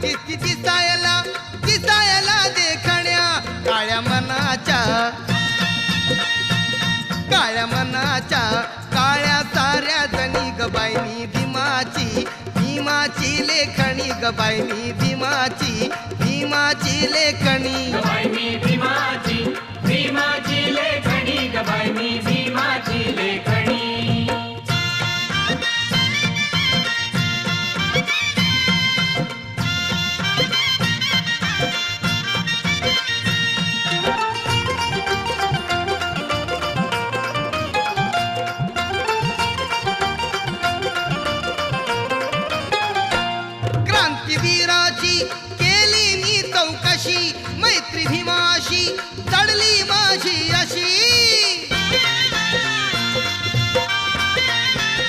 दिसती दिसायला दिसायला देखण्या काळ्या मनाच्या. काळ्या मनाच्या काळ्या साऱ्या जणी गबाईनी भीमाची. भीमाची लेखणी गबाईनी भीमाची. भीमाची लेखणी. वीराची केली मी चौकशी मैत्री भीमाशी चढली